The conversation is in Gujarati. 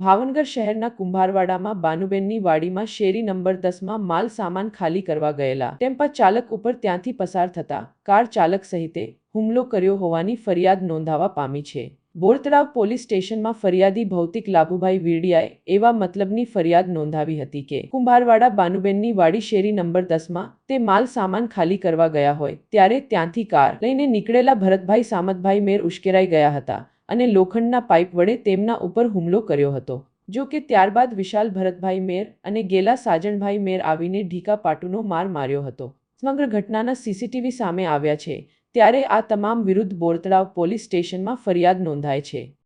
ભાવનગર શહેરના કુંભારવાડામાં બાનુબેનની વાડીમાં શેરી નંબર દસમાં માલ સામાન ખાલી કરવા ગયેલા. ટેમ્પા ચાલક ઉપર ત્યાંથી પસાર થતા કાર ચાલક સહિતે હુમલો કર્યો હોવાની ફરિયાદ નોંધાવા પામી છે. બોરતળાવ પોલીસ સ્ટેશનમાં ફરિયાદી ભૌતિક લાભુભાઈ વીડિયાએ એવા મતલબની ફરિયાદ નોંધાવી હતી કે કુંભારવાડા બાનુબેનની વાડી શેરી નંબર દસમાં તે માલ સામાન ખાલી કરવા ગયા હોય, ત્યારે ત્યાંથી કાર લઈને નીકળેલા ભરતભાઈ સામતભાઈ મેર ઉશ્કેરાઈ ગયા હતા. અને લોખંડના પાઇપ વડે તેમના ઉપર હુમલો કર્યો હતો. જો કે ત્યારબાદ વિશાલ ભરતભાઈ મેર અને ગેલા સાજણભાઈ મેર આવીને ઢીકા પાટુનો માર માર્યો હતો. સમગ્ર ઘટનાના સીસીટીવી સામે આવ્યા છે. ત્યારે આ તમામ વિરુદ્ધ બોરતળાવ પોલીસ સ્ટેશનમાં ફરિયાદ નોંધાય છે.